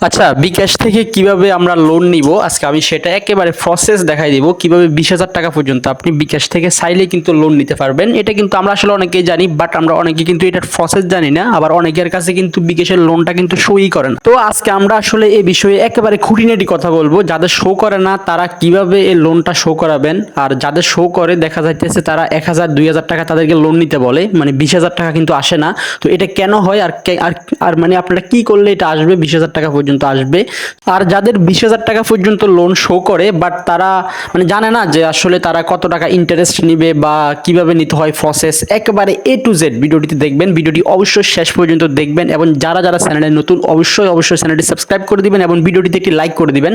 আচ্ছা বিকাশ থেকে কীভাবে আমরা লোন নিব? আজকে আমি সেটা একেবারে প্রসেস দেখাই দিব। কীভাবে বিশ হাজার টাকা পর্যন্ত আপনি বিকাশ থেকে চাইলে কিন্তু লোন নিতে পারবেন। এটা কিন্তু আমরা আসলে অনেকেই জানি বাট আমরা অনেকে কিন্তু এটার প্রসেস জানি না। আবার অনেকের কাছে কিন্তু বিকাশের লোনটা কিন্তু সই করে না। তো আজকে আমরা আসলে এই বিষয়ে একেবারে খুঁটিনাটি কথা বলব। যাদের শো করে না, তারা কীভাবে এই লোনটা শো করাবেন? আর যাদের শো করে, দেখা যাইতেছে তারা এক হাজার, দুই হাজার টাকা তাদেরকে লোন নিতে বলে। মানে বিশ হাজার টাকা কিন্তু আসে না। তো এটা কেন হয়? আর আর আর মানে আপনারা কি করলে এটা আসবে বিশ হাজার টাকা পর্যন্ত? আসবে। আর যাদের বিশ হাজার টাকা পর্যন্ত লোন শো করে বাট তারা মানে জানে না যে আসলে তারা কত টাকা ইন্টারেস্ট নিবে বা কীভাবে নিতে হয় প্রসেস একেবারে এ টু জেড ভিডিওটিতে দেখবেন। ভিডিওটি অবশ্যই শেষ পর্যন্ত দেখবেন এবং যারা যারা চ্যানেলে নতুন, অবশ্যই অবশ্যই চ্যানেলটি সাবস্ক্রাইব করে দিবেন এবং ভিডিওটিতে একটি লাইক করে দিবেন।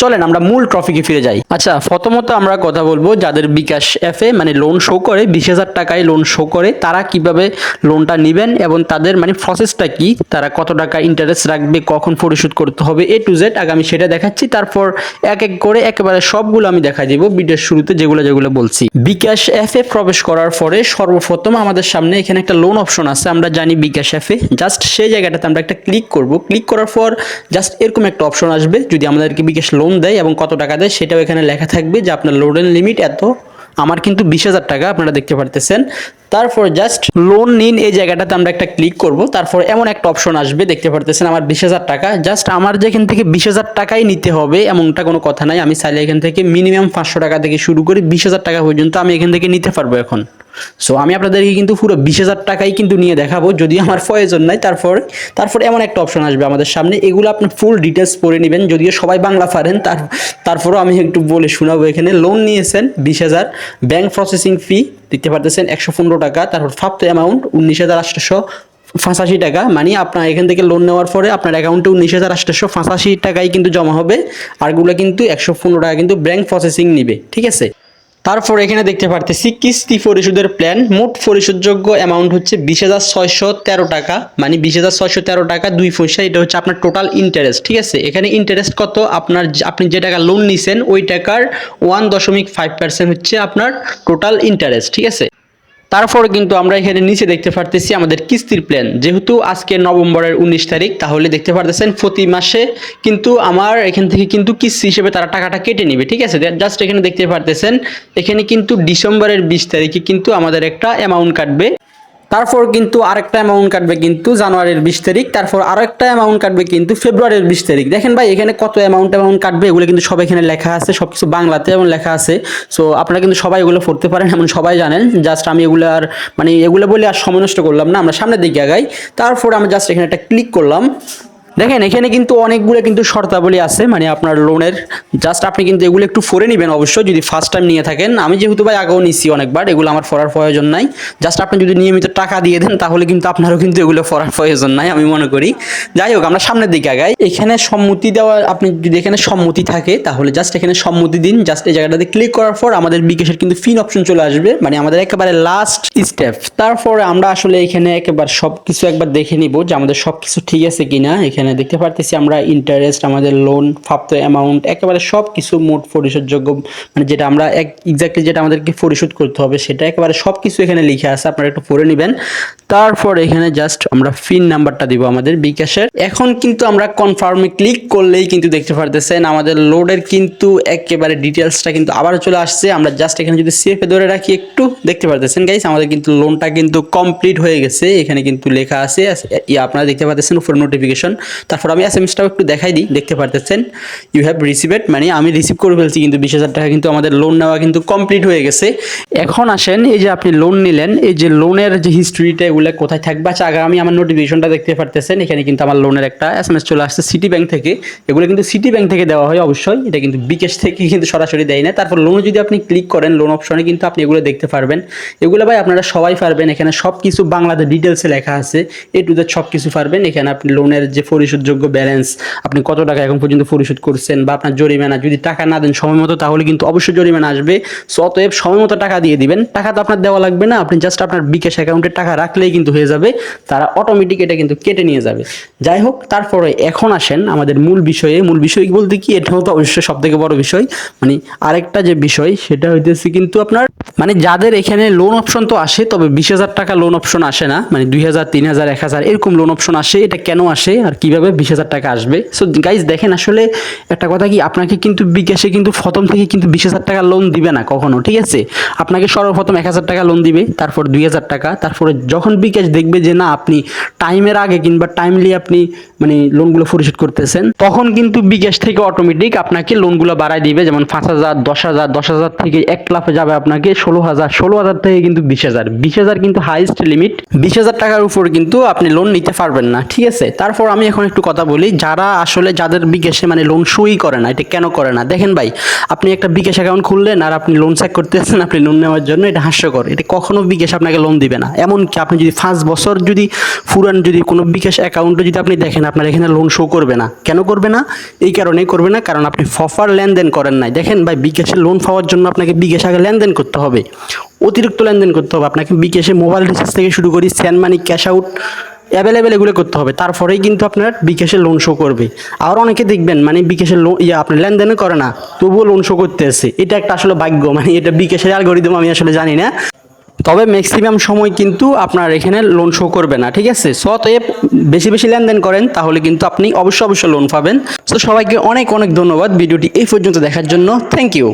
চলেন আমরা মূল টপিকে ফিরে যাই। আচ্ছা প্রথমত আমরা কথা বলব যাদের বিকাশ অ্যাপে মানে লোন শো করে, বিশ হাজার টাকায় লোন শো করে, তারা কীভাবে লোনটা নেবেন এবং তাদের মানে প্রসেসটা কি? তারা কত টাকা ইন্টারেস্ট রাখবে, কখন পরিশোধ করতে হবে এ টু জেড আগে আমি সেটা দেখাচ্ছি, তারপর এক এক করে একেবারে সবগুলো আমি দেখা দিব ভিডিওর শুরুতে যেগুলো যেগুলো বলছি। বিকাশ অ্যাপে প্রবেশ করার পরে সর্বপ্রথম আমাদের সামনে এখানে একটা লোন অপশন আছে, আমরা জানি বিকাশ অ্যাপে জাস্ট সেই জায়গাটাতে আমরা একটা ক্লিক করব। ক্লিক করার পর জাস্ট এরকম একটা অপশন আসবে, যদি আমাদেরকে বিকাশ লোন দেয় এবং কত টাকা দেয়, সেটাও এখানে লেখা থাকবে যে আপনার লোনের লিমিট এত। আমার কিন্তু বিশ হাজার টাকা আপনারা দেখতে পারতেছেন। তারপর জাস্ট লোন নিন এই জায়গাটাতে আমরা একটা ক্লিক করব। তারপর এমন একটা অপশন আসবে, দেখতে পারতেছেন আমার বিশ হাজার টাকা। জাস্ট আমার যেখান থেকে বিশ হাজার টাকাই নিতে হবে, এমনটা কোনো কথা নাই। আমি চাইলে এখান থেকে মিনিমাম পাঁচশো টাকা থেকে শুরু করে বিশ হাজার টাকা পর্যন্ত আমি এখান থেকে নিতে পারব এখন। সো আমি আপনাদেরকে কিন্তু পুরো বিশ হাজার টাকাই কিন্তু নিয়ে দেখাবো। যদি আমার প্রয়োজন নাই, তারপর তারপর এমন একটা অপশন আসবে আমাদের সামনে। এগুলো আপনি ফুল ডিটেলস পড়ে নেবেন। যদিও সবাই বাংলা পারেন, তার, তারপরও আমি একটু বলে শোনাবো এখানে। লোন নিয়েছেন বিশ হাজার। ব্যাংক প্রসেসিং ফি দিতে পারতেছেন একশো পনেরো টাকা। তারপর ফাপ্ত অ্যামাউন্ট উনিশ হাজার আটশোশো পঁচাশি টাকা। মানে আপনার এখান থেকে লোন নেওয়ার পরে আপনার অ্যাকাউন্টে উনিশ হাজার আটশোশো পঁচাশি টাকাই কিন্তু জমা হবে। আরগুলো কিন্তু একশো পনেরো টাকা কিন্তু ব্যাংক প্রসেসিং নিবে। ঠিক আছে? তারপর এখানে দেখতে পারতেছি কিস্তি পরিশোধের প্ল্যান মোট পরিশোধযোগ্য অ্যামাউন্ট হচ্ছে বিশ হাজার ছয়শো তেরো টাকা। মানে বিশ হাজার ছয়শো তেরো টাকা, দুই পয়সা, এটা হচ্ছে আপনার টোটাল ইন্টারেস্ট ঠিক আছে? এখানে ইন্টারেস্ট কত? আপনার আপনি যে টাকা লোন নিছেন, ওই টাকার ওয়ান দশমিক ফাইভ পার্সেন্ট হচ্ছে আপনার টোটাল ইন্টারেস্ট ঠিক আছে? তারপর কিন্তু আমরা এখানে নিচে দেখতে পারতেছি আমাদের কিস্তির প্ল্যান যেহেতু আজকে নভেম্বরের উনিশ তারিখ, তাহলে দেখতে পারতেছেন প্রতি মাসে কিন্তু আমার এখান থেকে কিন্তু কিস্তি হিসেবে তারা টাকাটা কেটে নিবে, ঠিক আছে? জাস্ট এখানে দেখতে পারতেছেন, এখানে কিন্তু ডিসেম্বরের বিশ তারিখে কিন্তু আমাদের একটা অ্যামাউন্ট কাটবে। তারপর কিন্তু আরেকটা অ্যামাউন্ট কাটবে কিন্তু জানুয়ারির বিশ তারিখ, তারপর আরেকটা অ্যামাউন্ট কাটবে কিন্তু ফেব্রুয়ারির বিশ তারিখ। দেখেন ভাই, এখানে কত অ্যামাউন্ট অ্যামাউন্ট কাটবে এগুলো কিন্তু সব এখানে লেখা আছে সব কিছু বাংলাতে এবং লেখা আছে। সো আপনারা কিন্তু সবাই এগুলো পড়তে পারেন এমন সবাই জানেন। জাস্ট আমি এগুলো আর মানে এগুলো বলে আর সময় নষ্ট করলাম না, আমরা সামনের দিকে আগাই। তারপর আমি জাস্ট এখানে একটা ক্লিক করলাম। দেখেন, এখানে কিন্তু অনেকগুলো কিন্তু শর্তাবলী আছে মানে আপনার লোনের জাস্ট আপনি কিন্তু এগুলো একটু ফরে নেবেন অবশ্যই, যদি ফার্স্ট টাইম নিয়ে থাকেন। আমি যেহেতু ভাই আগেও নিচ্ছি অনেকবার, এগুলো আমার ফরার প্রয়োজন নাই। জাস্ট আপনি যদি নিয়মিত টাকা দিয়ে দেন, তাহলে কিন্তু আপনারও কিন্তু এগুলো ফরার প্রয়োজন নাই, আমি মনে করি। যাই হোক, আমরা সামনের দিকে আগাই। এখানে সম্মতি দেওয়া, আপনি যদি এখানে সম্মতি থাকে, তাহলে জাস্ট এখানে সম্মতি দিন। জাস্ট এই জায়গাটাতে ক্লিক করার পর আমাদের বিকাশের কিন্তু ফিন অপশন চলে আসবে মানে আমাদের একেবারে লাস্ট স্টেপ তারপরে আমরা আসলে এখানে একেবারে সব কিছু একবার দেখে নিব যে আমাদের সব কিছু ঠিক আছে কিনা, এখানে দেখতে পারতেছি আমরা ইন্টারেস্ট আমাদের লোন প্রাপ্ত অ্যামাউন্ট একেবারে সব কিছু মোট পরিশোধযোগ্য মানে যেটা আমরা এক এক্স্যাক্টলি যেটা আমাদেরকে পরিশোধ করতে হবে সেটা একেবারে সব কিছু এখানে লিখে আছে, আপনারা একটু পড়ে নেবেন। তারপর এখানে জাস্ট আমরা ফিন নাম্বারটা দিব আমাদের বিকাশের। এখন কিন্তু আমরা কনফার্মে ক্লিক করলেই কিন্তু দেখতে পারতেছেন, আমাদের লোডের কিন্তু একেবারে ডিটেলসটা কিন্তু আবার চলে আসছে। আমরা জাস্ট এখানে যদি সেফে ধরে রাখি একটু, দেখতে পারতেছেন গাইস আমাদের কিন্তু লোনটা কিন্তু কমপ্লিট হয়ে গেছে। এখানে কিন্তু লেখা আছে আপনারা দেখতে পারতেছেন উপর নোটিফিকেশন তারপর আমি এস এম এসটাও একটু দেখাই দিই, দেখতে পারতেছেন? ইউ হ্যাভ রিসিভেড মানে আমি রিসিভ করে ফেলছি কিন্তু বিশ হাজার টাকা কিন্তু আমাদের লোন নেওয়া কিন্তু কমপ্লিট হয়ে গেছে। এখন আসেন, এই যে আপনি লোন নিলেন, এই যে লোনের যে হিস্ট্রিটা এগুলো কোথায় থাকবে? আচ্ছা আগে আমি আমার নোটিফিকেশনটা দেখতে পারতেছেন, এখানে কিন্তু আমার লোনের একটা এস চলে আসছে সিটি ব্যাংক থেকে। এগুলো কিন্তু সিটি ব্যাংক থেকে দেওয়া হয় অবশ্যই, এটা কিন্তু বিকেশ থেকে কিন্তু সরাসরি দেয় না। তারপর লোন যদি আপনি ক্লিক করেন লোন অপশনে কিন্তু আপনি এগুলো দেখতে পারবেন। এগুলো ভাই আপনারা সবাই পারবেন, এখানে সব কিছু বাংলাতে ডিটেলসে লেখা আছে এ টু দ্য সব কিছু পারবেন। এখানে আপনি লোনের যে পরিশোধযোগ্য ব্যালেন্স আপনি কত টাকা এখন পর্যন্ত পরিশোধ করছেন বা আপনার জরিমানা যদি টাকা না দেন সময় মতো, তাহলে কিন্তু অবশ্যই জরিমানা আসবে। সো অতএব সময় মতো টাকা দিয়ে দিবেন। টাকা তো আপনার দেওয়া লাগবে না। আপনি জাস্ট আপনার বিকাশ অ্যাকাউন্টে টাকা রাখলেই কিন্তু হয়ে যাবে। তারা অটোমেটিক এটা কিন্তু কেটে নিয়ে যাবে। যাই হোক, তারপরে এখন আসেন আমাদের মূল বিষয়ে। মূল বিষয় বলতে কি? এটাও তো অবশ্যই সব থেকে বড় বিষয়। মানে আরেকটা যে বিষয়, সেটা হইতেছে কিন্তু আপনার মানে যাদের এখানে লোন অপশন তো আসে, তবে বিশ হাজার টাকা লোন অপশন আসে না। মানে দুই হাজার, তিন হাজার, এক হাজার, এরকম লোন অপশন আসে। এটা কেন আসে? আর কি কীভাবে বিশ হাজার টাকা আসবে? সো গাইজ দেখেন আসলে একটা কথা কি, আপনাকে কিন্তু বিকাশে কিন্তু প্রথম থেকে কিন্তু বিশ হাজার টাকা লোন দিবে না কখনো, ঠিক আছে? আপনাকে সর্বপ্রথম এক হাজার টাকা লোন দিবে, তারপর দুই হাজার টাকা, তারপরে যখন বিকাশ দেখবে যে না, আপনি টাইমের আগে কিংবা টাইমলি আপনি মানে লোনগুলো পরিশোধ করতেছেন, তখন কিন্তু বিকাশ থেকে অটোমেটিক আপনাকে লোনগুলো বাড়ায় দিবে, যেমন পাঁচ হাজার, দশ হাজার দশ হাজার থেকে এক লাফে যাবে আপনাকে ষোলো হাজার ষোলো হাজার থেকে কিন্তু বিশ হাজার। বিশ হাজার কিন্তু হাইস্ট লিমিট বিশ হাজার টাকার উপর কিন্তু আপনি লোন নিতে পারবেন না, ঠিক আছে? তারপর আমি এখন একটু কথা বলি, যারা আসলে যাদের বিকাশে মানে লোন সই করে না, এটা কেন করে না? দেখেন ভাই, আপনি একটা বিকাশ অ্যাকাউন্ট খুললেন আর আপনি লোন চেক করতেছেন, আপনি লোন নেওয়ার জন্য এটা হাস্যকর। এটা কখনো বিকাশ আপনাকে লোন দিবে না। এমনকি আপনি যদি পাঁচ বছর যদি ফুরান যদি কোনো বিকাশ অ্যাকাউন্টে যদি আপনি দেখেন, আপনার এখানে লোন শো করবে না। কেন করবে না? এই কারণেই করবে না, কারণ আপনি ফফার লেনদেন করেন নাই। দেখেন ভাই, বিকাশে লোন পাওয়ার জন্য আপনাকে বিকাশ আগে লেনদেন করতে হবে। অতিরিক্ত লেনদেন করতে হবে। আপনাকে বিকাশে মোবাইল রিচার্জ থেকে শুরু করি স্যান মানি ক্যাশ আউট অ্যাভেলেবেল এগুলো করতে হবে। তারপরেই কিন্তু আপনার বিকাশে লোন শো করবে। আর অনেকে দেখবেন মানে বিকাশে লোন ইয়ে আপনার লেনদেনও করে না, তবুও লোন শো করতে আসে। এটা একটা আসলে ভাগ্য মানে এটা বিকাশের অ্যালগোরিদম আমি আসলে জানি না। তবে ম্যাক্সিমাম সময় কিন্তু আপনার এখানে লোন শো করবে না, ঠিক আছে? সো অতএব বেশি বেশি লেনদেন করেন, তাহলে কিন্তু আপনি অবশ্যই অবশ্যই লোন পাবেন। তো সবাইকে অনেক অনেক ধন্যবাদ ভিডিওটি এই পর্যন্ত দেখার জন্য। Thank you